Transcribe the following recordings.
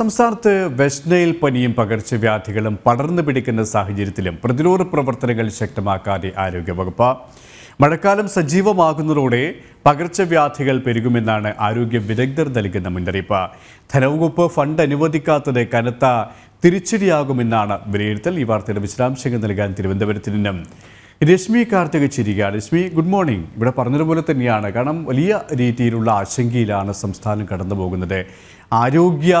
സംസ്ഥാനത്ത് വെസ്റ്റ്നൈൽ പനിയും പകർച്ചവ്യാധികളും പടർന്നു പിടിക്കുന്ന സാഹചര്യത്തിലും പ്രതിരോധ പ്രവർത്തനങ്ങൾ ശക്തമാക്കാതെ ആരോഗ്യവകുപ്പ്. മഴക്കാലം സജീവമാകുന്നതോടെ പകർച്ചവ്യാധികൾ പെരുകുമെന്നാണ് ആരോഗ്യ വിദഗ്ധർ നൽകുന്ന മുന്നറിയിപ്പ്. ധനവകുപ്പ് ഫണ്ട് അനുവദിക്കാത്തത് കനത്ത തിരിച്ചടിയാകുമെന്നാണ് വിലയിരുത്തൽ. ഈ വാർത്തയുടെ വിശദാംശങ്ങൾ നൽകാൻ തിരുവനന്തപുരത്ത് നിന്നും രശ്മി കാർത്തിക ചിരിക. രശ്മി ഗുഡ് മോർണിംഗ് ഇവിടെ പറഞ്ഞതുപോലെ തന്നെയാണ്. കാരണം വലിയ രീതിയിലുള്ള ആശങ്കയിലാണ് സംസ്ഥാനം കടന്നു പോകുന്നത്. ആരോഗ്യ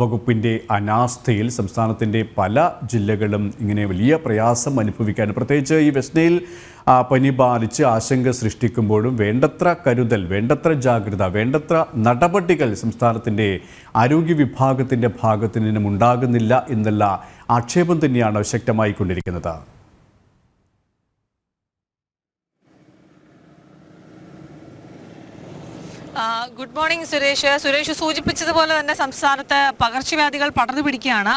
വകുപ്പിന്റെ അനാസ്ഥയിൽ സംസ്ഥാനത്തിന്റെ പല ജില്ലകളും ഇങ്ങനെ വലിയ പ്രയാസം അനുഭവിക്കാൻ പ്രത്യേകിച്ച് ഈ വെസ്റ്റ്നയിൽ ആ, പനി ബാധിച്ച് ആശങ്ക സൃഷ്ടിക്കുമ്പോഴും വേണ്ടത്ര കരുതൽ വേണ്ടത്ര ജാഗ്രത വേണ്ടത്ര നടപടികൾ സംസ്ഥാനത്തിന്റെ ആരോഗ്യ വിഭാഗത്തിന്റെ ഭാഗത്തു നിന്നും ഉണ്ടാകുന്നില്ല എന്നുള്ള ആക്ഷേപം തന്നെയാണ് ശക്തമായിക്കൊണ്ടിരിക്കുന്നത്. Good morning Suresh. സുരേഷ് സൂചിപ്പിച്ചതുപോലെ തന്നെ സംസ്ഥാനത്ത് പകർച്ചവ്യാധികൾ പടർന്നു പിടിക്കുകയാണ്.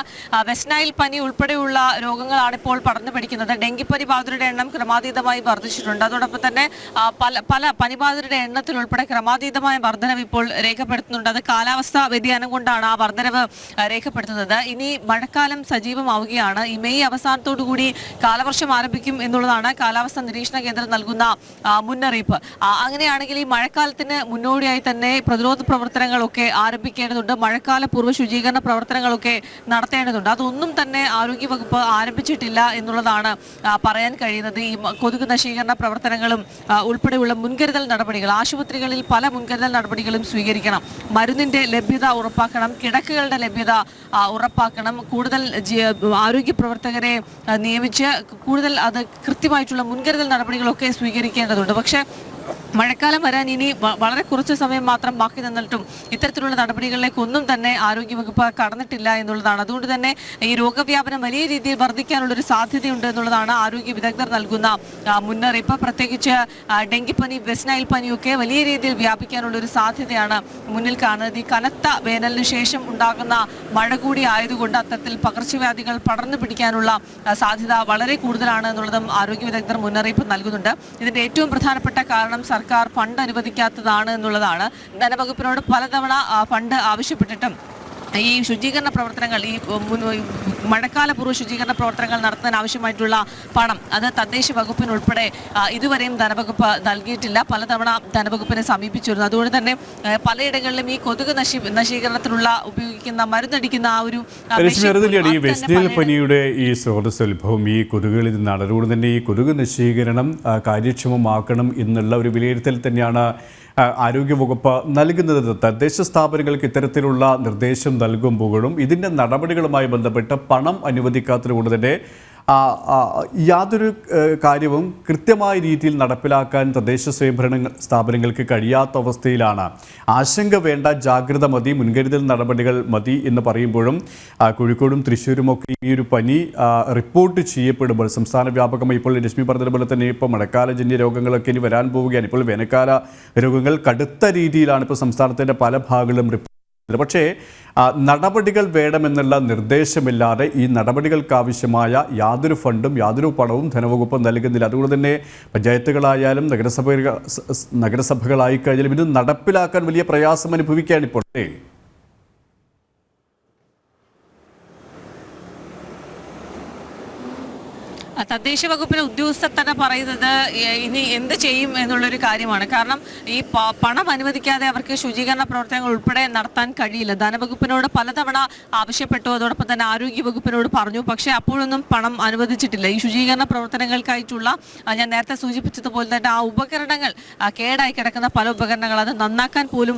വെസ്റ്റ്നൈൽ വെസ്റ്റ് നൈൽ പനി ഉൾപ്പെടെയുള്ള രോഗങ്ങളാണ് ഇപ്പോൾ പടർന്നു പിടിക്കുന്നത്. ഡെങ്കിപ്പനി ബാധിതരുടെ എണ്ണം ക്രമാതീതമായി വർദ്ധിച്ചിട്ടുണ്ട്. അതോടൊപ്പം തന്നെ പല പല പനിബാധിതരുടെ എണ്ണത്തിൽ ഉൾപ്പെടെ ക്രമാതീതമായ വർധനവ് ഇപ്പോൾ രേഖപ്പെടുത്തുന്നുണ്ട്. അത് കാലാവസ്ഥാ വ്യതിയാനം കൊണ്ടാണ് ആ വർധനവ് രേഖപ്പെടുത്തുന്നത്. ഇനി മഴക്കാലം സജീവമാവുകയാണ്. ഈ മെയ് അവസാനത്തോടു കൂടി കാലവർഷം ആരംഭിക്കും എന്നുള്ളതാണ് കാലാവസ്ഥാ നിരീക്ഷണ കേന്ദ്രം നൽകുന്ന മുന്നറിയിപ്പ്. അങ്ങനെയാണെങ്കിൽ ഈ മഴക്കാലത്തിന് മുന്നോടിയായി തന്നെ പ്രതിരോധ പ്രവർത്തനങ്ങളൊക്കെ ആരംഭിക്കേണ്ടതുണ്ട്. മഴക്കാല പൂർവ ശുചീകരണ പ്രവർത്തനങ്ങളൊക്കെ നടത്തേണ്ടതുണ്ട്. അതൊന്നും തന്നെ ആരോഗ്യവകുപ്പ് ആരംഭിച്ചിട്ടില്ല എന്നുള്ളതാണ് പറയാൻ കഴിയുന്നത്. ഈ കൊതുക് നശീകരണ പ്രവർത്തനങ്ങളും ഉൾപ്പെടെയുള്ള മുൻകരുതൽ നടപടികൾ ആശുപത്രികളിൽ പല മുൻകരുതൽ നടപടികളും സ്വീകരിക്കണം. മരുന്നിന്റെ ലഭ്യത ഉറപ്പാക്കണം. കിടക്കുകളുടെ ലഭ്യത ഉറപ്പാക്കണം. കൂടുതൽ ആരോഗ്യ പ്രവർത്തകരെ നിയമിച്ച് കൂടുതൽ അത് കൃത്യമായിട്ടുള്ള മുൻകരുതൽ നടപടികളൊക്കെ സ്വീകരിക്കേണ്ടതുണ്ട്. പക്ഷേ മഴക്കാലം വരാൻ ഇനി വളരെ കുറച്ച് സമയം മാത്രം ബാക്കി നിന്നിട്ടും ഇത്തരത്തിലുള്ള നടപടികളിലേക്ക് ഒന്നും തന്നെ ആരോഗ്യവകുപ്പ് കടന്നിട്ടില്ല എന്നുള്ളതാണ്. അതുകൊണ്ട് തന്നെ ഈ രോഗവ്യാപനം വലിയ രീതിയിൽ വർദ്ധിക്കാനുള്ള ഒരു സാധ്യതയുണ്ട് എന്നുള്ളതാണ് ആരോഗ്യ വിദഗ്ധർ നൽകുന്ന മുന്നറിയിപ്പ്. പ്രത്യേകിച്ച് ഡെങ്കിപ്പനി വെസ്നൈൽ നൈൽ പനിയൊക്കെ വലിയ രീതിയിൽ വ്യാപിക്കാനുള്ള ഒരു സാധ്യതയാണ് മുന്നിൽ കാണുന്നത്. ഈ കനത്ത വേനലിന് ശേഷം ഉണ്ടാകുന്ന മഴ കൂടി ആയതുകൊണ്ട് അത്തരത്തിൽ പകർച്ചവ്യാധികൾ പടർന്നു പിടിക്കാനുള്ള സാധ്യത വളരെ കൂടുതലാണ് എന്നുള്ളതും ആരോഗ്യ വിദഗ്ധർ മുന്നറിയിപ്പ് നൽകുന്നുണ്ട്. ഇതിന്റെ ഏറ്റവും പ്രധാനപ്പെട്ട കാരണം സർക്കാർ ഫണ്ട് അനുവദിക്കാത്തതാണ് എന്നുള്ളതാണ് ധനവകുപ്പിനോട് പലതവണ ഫണ്ട് ആവശ്യപ്പെട്ടിട്ടും ഈ ശുചീകരണ പ്രവർത്തനങ്ങൾ ഈ മഴക്കാല പൂർവ ശുചീകരണ പ്രവർത്തനങ്ങൾ നടത്താൻ ആവശ്യമായിട്ടുള്ള പണം അത് തദ്ദേശ വകുപ്പിനുൾപ്പെടെ ഇതുവരെയും ധനവകുപ്പ് നൽകിയിട്ടില്ല. പലതവണ ധനവകുപ്പിനെ സമീപിച്ചിരുന്നു. അതുകൊണ്ട് തന്നെ പലയിടങ്ങളിലും ഈ കൊതുക് നശീ നശീകരണത്തിനുള്ള ഉപയോഗിക്കുന്ന മരുന്നടിക്കുന്ന ആ ഒരു പനിയുടെ ഈ സ്രോതസ് ഉത്ഭവം. ഈ കൊതുകുകളിൽ നിന്നാണ് അതുകൊണ്ട് തന്നെ ഈ കൊതുക് നശീകരണം കാര്യക്ഷമമാക്കണം എന്നുള്ള ഒരു വിലയിരുത്തൽ തന്നെയാണ് ആരോഗ്യവകുപ്പ് നൽകുന്നത് തദ്ദേശ സ്ഥാപനങ്ങൾക്ക് ഇത്തരത്തിലുള്ള നിർദ്ദേശം നൽകുമ്പോഴും ഇതിന്റെ നടപടികളുമായി ബന്ധപ്പെട്ട് പണം അനുവദിക്കാത്തതുകൊണ്ട് തന്നെ യാതൊരു കാര്യവും കൃത്യമായ രീതിയിൽ നടപ്പിലാക്കാൻ തദ്ദേശ സ്വയംഭരണ സ്ഥാപനങ്ങൾക്ക് കഴിയാത്ത അവസ്ഥയിലാണ് ആശങ്ക വേണ്ട ജാഗ്രത മതി മുൻകരുതൽ നടപടികൾ മതി എന്ന് പറയുമ്പോഴും കോഴിക്കോടും തൃശ്ശൂരും ഒക്കെ ഈ ഒരു പനി റിപ്പോർട്ട് ചെയ്യപ്പെടുമ്പോൾ സംസ്ഥാന വ്യാപകമായി ഇപ്പോൾ രശ്മി പറഞ്ഞതുപോലെ തന്നെ ഇപ്പോൾ മഴക്കാലജന്യ രോഗങ്ങളൊക്കെ ഇനി വരാൻ പോവുകയാണ് ഇപ്പോൾ വേനൽക്കാല രോഗങ്ങൾ കടുത്ത രീതിയിലാണ് ഇപ്പോൾ സംസ്ഥാനത്തിന്റെ പല ഭാഗങ്ങളിലും. പക്ഷേ നടപടികൾ വേണമെന്നുള്ള നിർദ്ദേശമില്ലാതെ ഈ നടപടികൾക്കാവശ്യമായ യാതൊരു ഫണ്ടും യാതൊരു പണവും ധനവകുപ്പ് നൽകുന്നില്ല. അതുകൊണ്ട് തന്നെ പഞ്ചായത്തുകളായാലും നഗരസഭ നഗരസഭകളായി കഴിഞ്ഞാലും ഇത് നടപ്പിലാക്കാൻ വലിയ പ്രയാസം അനുഭവിക്കുകയാണ് ഇപ്പോൾ അല്ലേ? ആ, തദ്ദേശ വകുപ്പിലെ ഉദ്യോഗസ്ഥർ തന്നെ പറയുന്നത് ഇനി എന്ത് ചെയ്യും എന്നുള്ളൊരു കാര്യമാണ്. കാരണം ഈ പണം അനുവദിക്കാതെ അവർക്ക് ശുചീകരണ പ്രവർത്തനങ്ങൾ ഉൾപ്പെടെ നടത്താൻ കഴിയില്ല. ധനവകുപ്പിനോട് പലതവണ ആവശ്യപ്പെട്ടു. അതോടൊപ്പം തന്നെ ആരോഗ്യ വകുപ്പിനോട് പറഞ്ഞു. പക്ഷേ അപ്പോഴൊന്നും പണം അനുവദിച്ചിട്ടില്ല. ഈ ശുചീകരണ പ്രവർത്തനങ്ങൾക്കായിട്ടുള്ള ഞാൻ നേരത്തെ സൂചിപ്പിച്ചതുപോലെ തന്നെ ആ ഉപകരണങ്ങൾ കേടായി കിടക്കുന്ന പല ഉപകരണങ്ങൾ അത് നന്നാക്കാൻ പോലും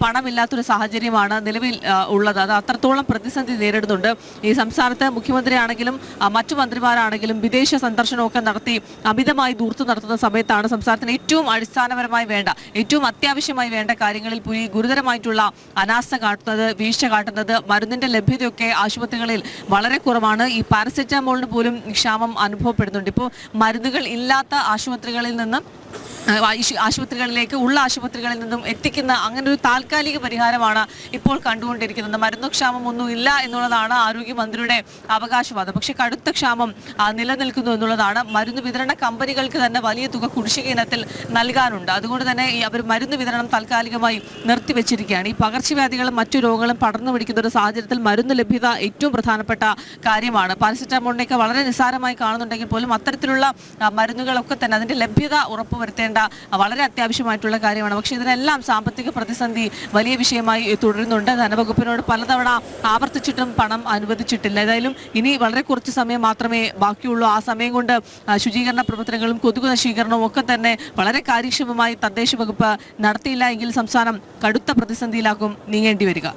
പണമില്ലാത്തൊരു സാഹചര്യമാണ് നിലവിൽ ഉള്ളത്. അത് അത്രത്തോളം പ്രതിസന്ധി നേരിടുന്നുണ്ട്. ഈ സംസ്ഥാനത്ത് മുഖ്യമന്ത്രിയാണെങ്കിലും മറ്റു മന്ത്രിമാരാണെങ്കിലും വിദേശ സന്ദർശനമൊക്കെ നടത്തി അമിതമായി ദൂർത്തു നടത്തുന്ന സമയത്താണ് സംസ്ഥാനത്തിന് ഏറ്റവും അടിസ്ഥാനപരമായി വേണ്ട ഏറ്റവും അത്യാവശ്യമായി വേണ്ട കാര്യങ്ങളിൽ പോയി ഗുരുതരമായിട്ടുള്ള അനാസ്ഥ കാട്ടുന്നത് വീഴ്ച കാട്ടുന്നത് മരുന്നിന്റെ ലഭ്യതയൊക്കെ ആശുപത്രികളിൽ വളരെ കുറവാണ്. ഈ പാരസെറ്റാമോളിന് പോലും ക്ഷാമം അനുഭവപ്പെടുന്നുണ്ട്. ഇപ്പോൾ മരുന്നുകൾ ഇല്ലാത്ത ആശുപത്രികളിൽ നിന്ന് ആശുപത്രികളിലേക്ക് ഉള്ള ആശുപത്രികളിൽ നിന്നും എത്തിക്കുന്ന അങ്ങനെ ഒരു താൽക്കാലിക പരിഹാരമാണ് ഇപ്പോൾ കണ്ടുകൊണ്ടിരിക്കുന്നത്. മരുന്നുക്ഷാമം ഒന്നും ഇല്ല എന്നുള്ളതാണ് ആരോഗ്യമന്ത്രിയുടെ അവകാശവാദം. പക്ഷെ കടുത്ത ക്ഷാമം നിലനിൽക്കുന്നു എന്നുള്ളതാണ് മരുന്ന് വിതരണ കമ്പനികൾക്ക് തന്നെ വലിയ തുക കുടിശ്ശിക ഇനത്തിൽ നൽകാനുണ്ട്. അതുകൊണ്ട് തന്നെ അവർ മരുന്ന് വിതരണം താൽക്കാലികമായി നിർത്തിവെച്ചിരിക്കുകയാണ്. ഈ പകർച്ചവ്യാധികളും മറ്റു രോഗങ്ങളും പടർന്നു പിടിക്കുന്ന ഒരു സാഹചര്യത്തിൽ മരുന്ന് ലഭ്യത ഏറ്റവും പ്രധാനപ്പെട്ട കാര്യമാണ്. പാരസെറ്റാമോളിനെയൊക്കെ വളരെ നിസ്സാരമായി കാണുന്നുണ്ടെങ്കിൽ പോലും അത്തരത്തിലുള്ള മരുന്നുകളൊക്കെ തന്നെ അതിന്റെ ലഭ്യത ഉറപ്പുവരുത്തേണ്ട വളരെ അത്യാവശ്യമായിട്ടുള്ള കാര്യമാണ്. പക്ഷെ ഇതിനെല്ലാം സാമ്പത്തിക പ്രതിസന്ധി വലിയ വിഷയമായി തുടരുന്നുണ്ട്. ധനവകുപ്പിനോട് പലതവണ ആവർത്തിച്ചിട്ടും പണം അനുവദിച്ചിട്ടില്ല. ഏതായാലും ഇനി വളരെ കുറച്ച് സമയം മാത്രമേ ബാക്കിയുള്ളൂ. ആ സമയം കൊണ്ട് ശുചീകരണ പ്രവർത്തനങ്ങളും കൊതുക് നശീകരണവും ഒക്കെ തന്നെ വളരെ കാര്യക്ഷമമായി തദ്ദേശ വകുപ്പ് നടത്തിയില്ല. എങ്കിൽ സംസ്ഥാനം കടുത്ത പ്രതിസന്ധിയിലാകും. നീങ്ങേണ്ടി വരിക.